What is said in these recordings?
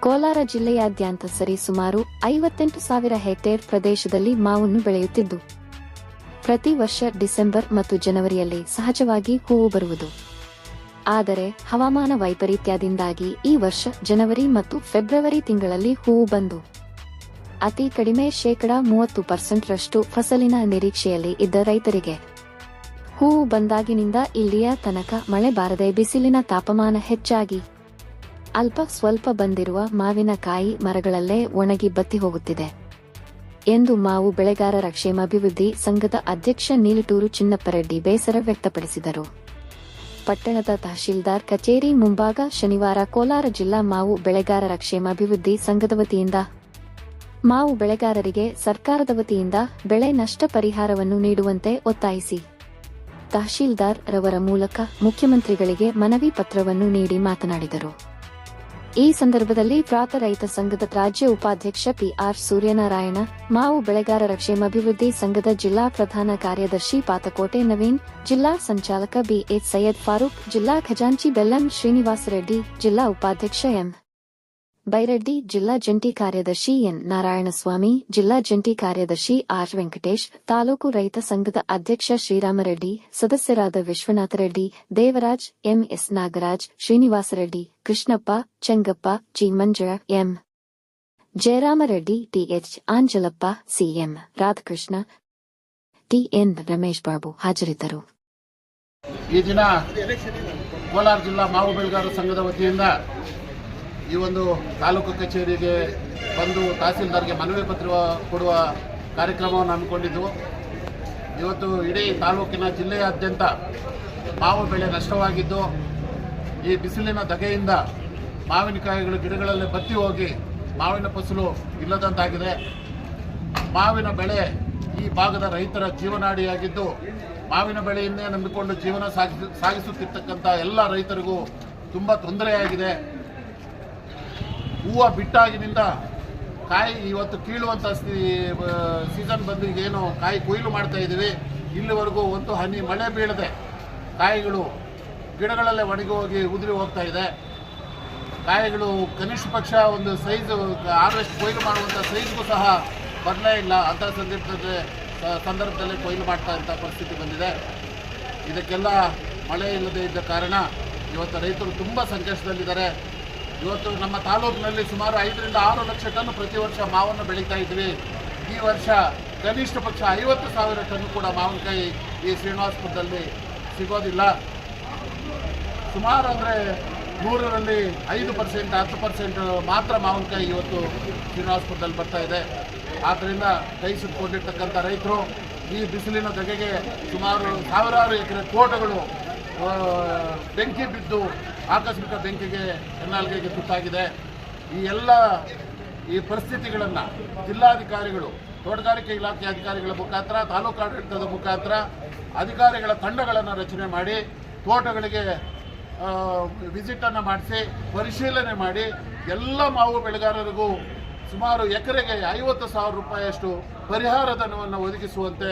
ಕೋಲಾರ ಜಿಲ್ಲೆಯಾದ್ಯಂತ ಸರಿ ಸುಮಾರು ಐವತ್ತೆಂಟು ಸಾವಿರ ಹೆಕ್ಟೇರ್ ಪ್ರದೇಶದಲ್ಲಿ ಮಾವನ್ನು ಬೆಳೆಯುತ್ತಿದ್ದು, ಪ್ರತಿ ವರ್ಷ ಡಿಸೆಂಬರ್ ಮತ್ತು ಜನವರಿಯಲ್ಲಿ ಸಹಜವಾಗಿ ಹೂವು ಬರುವುದು. ಆದರೆ, ಹವಾಮಾನ ವೈಪರೀತ್ಯದಿಂದಾಗಿ ಈ ವರ್ಷ ಜನವರಿ ಮತ್ತು ಫೆಬ್ರವರಿ ತಿಂಗಳಲ್ಲಿ ಹೂವು ಬಂದು, ಅತಿ ಕಡಿಮೆ ಶೇಕಡಾ ಮೂವತ್ತು ಪರ್ಸೆಂಟ್ರಷ್ಟು ಫಸಲಿನ ನಿರೀಕ್ಷೆಯಲ್ಲಿ ಇದ್ದ ರೈತರಿಗೆ. ಹೂವು ಬಂದಾಗಿನಿಂದ ಇಲ್ಲಿಯ ತನಕ ಮಳೆ ಬಾರದೆ ಬಿಸಿಲಿನ ತಾಪಮಾನ ಹೆಚ್ಚಾಗಿ ಅಲ್ಪ ಸ್ವಲ್ಪ ಬಂದಿರುವ ಮಾವಿನಕಾಯಿ ಮರಗಳಲ್ಲೇ ಒಣಗಿ ಬತ್ತಿ ಹೋಗುತ್ತಿದೆ. ಎಂದು ಮಾವು ಬೆಳೆಗಾರರ ಕ್ಷೇಮಾಭಿವೃದ್ಧಿ ಸಂಘದ ಅಧ್ಯಕ್ಷ ನೀಲಟೂರು ಚಿನ್ನಪ್ಪರೆಡ್ಡಿ ಬೇಸರ ವ್ಯಕ್ತಪಡಿಸಿದರು. ಪಟ್ಟಣದ ತಹಶೀಲ್ದಾರ್ ಕಚೇರಿ ಮುಂಭಾಗ ಶನಿವಾರ ಕೋಲಾರ ಜಿಲ್ಲಾ ಮಾವು ಬೆಳೆಗಾರರ ಕ್ಷೇಮಾಭಿವೃದ್ಧಿ ಸಂಘದ ವತಿಯಿಂದ ಮಾವು ಬೆಳೆಗಾರರಿಗೆ ಸರ್ಕಾರದ ವತಿಯಿಂದ ಬೆಳೆ ನಷ್ಟ ಪರಿಹಾರವನ್ನು ನೀಡುವಂತೆ ಒತ್ತಾಯಿಸಿ. ತಹಶೀಲ್ದಾರ್ ರವರ ಮೂಲಕ ಮುಖ್ಯಮಂತ್ರಿಗಳಿಗೆ ಮನವಿ ಪತ್ರವನ್ನು ನೀಡಿ ಮಾತನಾಡಿದರು. ಈ ಸಂದರ್ಭದಲ್ಲಿ ಪ್ರಾತ ರೈತ ಸಂಘದ ರಾಜ್ಯ ಉಪಾಧ್ಯಕ್ಷ ಪಿಆರ್ ಸೂರ್ಯನಾರಾಯಣ, ಮಾವು ಬೆಳೆಗಾರರ ಕ್ಷೇಮಾಭಿವೃದ್ಧಿ ಸಂಘದ ಜಿಲ್ಲಾ ಪ್ರಧಾನ ಕಾರ್ಯದರ್ಶಿ ಪಾತಕೋಟೆ ನವೀನ್, ಜಿಲ್ಲಾ ಸಂಚಾಲಕ ಬಿಎಚ್ ಸೈಯದ್ ಫಾರೂಕ್, ಜಿಲ್ಲಾ ಖಜಾಂಚಿ ಬೆಲ್ಲಂ ಶ್ರೀನಿವಾಸ ರೆಡ್ಡಿ, ಜಿಲ್ಲಾ ಉಪಾಧ್ಯಕ್ಷ ಎಂ. ಬೈರೆಡ್ಡಿ ಜಿಲ್ಲಾ ಜಂಟಿ ಕಾರ್ಯದರ್ಶಿ ಎನ್. ನಾರಾಯಣಸ್ವಾಮಿ, ಜಿಲ್ಲಾ ಜಂಟಿ ಕಾರ್ಯದರ್ಶಿ ಆರ್. ವೆಂಕಟೇಶ್, ತಾಲೂಕು ರೈತ ಸಂಘದ ಅಧ್ಯಕ್ಷ ಶ್ರೀರಾಮರೆಡ್ಡಿ, ಸದಸ್ಯರಾದ Vishwanathareddy Devaraj MS Nagaraj Srinivasareddy Krishnappa, Chengappa, G. M. Jayaramareddy TH Anjalappa CM Radhakrishna TN Ramesh Babu ಹಾಜರಿದ್ದರು. ಈ ದಿನ ಕೋಲಾರ ಜಿಲ್ಲಾ ಮಾವು ಸಂಘದ ವತಿಯಿಂದ ಈ ಒಂದು ತಾಲೂಕು ಕಚೇರಿಗೆ ಬಂದು ತಹಸೀಲ್ದಾರ್ಗೆ ಮನವಿ ಪತ್ರ ಕೊಡುವ ಕಾರ್ಯಕ್ರಮವನ್ನು ಹಮ್ಮಿಕೊಂಡಿದ್ದು. ಇವತ್ತು ಇಡೀ ತಾಲೂಕಿನ ಜಿಲ್ಲೆಯಾದ್ಯಂತ ಮಾವು ಬೆಳೆ ನಷ್ಟವಾಗಿದ್ದು, ಈ ಬಿಸಿಲಿನ ಧಗೆಯಿಂದ ಮಾವಿನಕಾಯಿಗಳು ಗಿಡಗಳಲ್ಲಿ ಬತ್ತಿ ಹೋಗಿ ಮಾವಿನ ಫಸಲು ಇಲ್ಲದಂತಾಗಿದೆ. ಮಾವಿನ ಬೆಳೆ ಈ ಭಾಗದ ರೈತರ ಜೀವನಾಡಿಯಾಗಿದ್ದು, ಮಾವಿನ ಬೆಳೆಯನ್ನೇ ನಂಬಿಕೊಂಡು ಜೀವನ ಸಾಗಿಸ, ಸಾಗಿಸುತ್ತಿರ್ತಕ್ಕಂಥ ಎಲ್ಲ ರೈತರಿಗೂ ತುಂಬ ತೊಂದರೆಯಾಗಿದೆ. ಹೂವು ಬಿಟ್ಟಾಗಿನಿಂದ ಕಾಯಿ ಇವತ್ತು ಕೀಳುವಂಥ ಸೀಸನ್ ಬಂದು ಈಗೇನು ಕಾಯಿ ಕೊಯ್ಲು ಮಾಡ್ತಾ ಇದ್ದೀವಿ. ಇಲ್ಲಿವರೆಗೂ ಒಂದು ಹನಿ ಮಳೆ ಬೀಳದೆ ಕಾಯಿಗಳು ಗಿಡಗಳಲ್ಲೇ ಒಣಗಿ ಹೋಗಿ ಉದುರಿ ಹೋಗ್ತಾ ಇದೆ. ಕಾಯಿಗಳು ಕನಿಷ್ಠ ಪಕ್ಷ ಒಂದು ಸೈಜು ಹಾರ್ವೆಸ್ಟ್ ಕೊಯ್ಲು ಮಾಡುವಂಥ ಸೈಜ್ಗೂ ಸಹ ಬರಲೇ ಇಲ್ಲ. ಅಂಥ ಸಂದರ್ಭದಲ್ಲಿ ಸಂದರ್ಭದಲ್ಲಿ ಕೊಯ್ಲು ಮಾಡ್ತಾ ಇಂಥ ಪರಿಸ್ಥಿತಿ ಬಂದಿದೆ. ಇದಕ್ಕೆಲ್ಲ ಮಳೆ ಇಲ್ಲದೆ ಇದ್ದ ಕಾರಣ ಇವತ್ತು ರೈತರು ತುಂಬ ಸಂಕಷ್ಟದಲ್ಲಿದ್ದಾರೆ. ಇವತ್ತು ನಮ್ಮ ತಾಲೂಕಿನಲ್ಲಿ ಸುಮಾರು ಐದರಿಂದ ಆರು ಲಕ್ಷ ಟನ್ ಪ್ರತಿ ವರ್ಷ ಮಾವನ್ನು ಬೆಳೀತಾ ಇದ್ವಿ. ಈ ವರ್ಷ ಕನಿಷ್ಠ ಪಕ್ಷ ಐವತ್ತು ಸಾವಿರ ಟನ್ ಕೂಡ ಮಾವಿನಕಾಯಿ ಈ ಶ್ರೀನಿವಾಸಪುರದಲ್ಲಿ ಸಿಗೋದಿಲ್ಲ. ಸುಮಾರು ಅಂದರೆ ನೂರರಲ್ಲಿ ಐದು ಪರ್ಸೆಂಟ್, ಹತ್ತು ಪರ್ಸೆಂಟ್ ಮಾತ್ರ ಮಾವಿನಕಾಯಿ ಇವತ್ತು ಶ್ರೀನಿವಾಸಪುರದಲ್ಲಿ ಬರ್ತಾ ಇದೆ. ಆದ್ದರಿಂದ ಕೈ ಸುಟ್ಟುಕೊಂಡಿರ್ತಕ್ಕಂಥ ರೈತರು ಈ ಬಿಸಿಲಿನ ಧಗೆಗೆ ಸುಮಾರು ಸಾವಿರಾರು ಎಕರೆ ತೋಟಗಳು ಬೆಂಕಿ ಬಿದ್ದು ಆಕಸ್ಮಿಕ ಬೆಂಕಿಗೆ ಎನ್ನಾಲ್ಗೆಗೆ ತುತ್ತಾಗಿದೆ. ಈ ಎಲ್ಲ ಈ ಪರಿಸ್ಥಿತಿಗಳನ್ನು ಜಿಲ್ಲಾಧಿಕಾರಿಗಳು, ತೋಟಗಾರಿಕೆ ಇಲಾಖೆ ಅಧಿಕಾರಿಗಳ ಮುಖಾಂತರ, ತಾಲೂಕು ಆಡಳಿತದ ಮುಖಾಂತರ ಅಧಿಕಾರಿಗಳ ತಂಡಗಳನ್ನು ರಚನೆ ಮಾಡಿ, ತೋಟಗಳಿಗೆ ವಿಸಿಟನ್ನು ಮಾಡಿಸಿ, ಪರಿಶೀಲನೆ ಮಾಡಿ, ಎಲ್ಲ ಮಾವು ಬೆಳೆಗಾರರಿಗೂ ಸುಮಾರು ಎಕರೆಗೆ ಐವತ್ತು ಸಾವಿರ ರೂಪಾಯಿಯಷ್ಟು ಪರಿಹಾರ ಧನವನ್ನು ಒದಗಿಸುವಂತೆ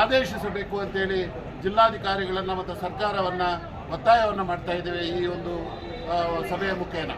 ಆದೇಶಿಸಬೇಕು ಅಂತೇಳಿ ಜಿಲ್ಲಾಧಿಕಾರಿಗಳನ್ನು ಮತ್ತು ಸರ್ಕಾರವನ್ನು ಒತ್ತಾಯವನ್ನು ಮಾಡ್ತಾ ಇದ್ದೇವೆ ಈ ಒಂದು ಸಭೆಯ ಮುಖೇನ.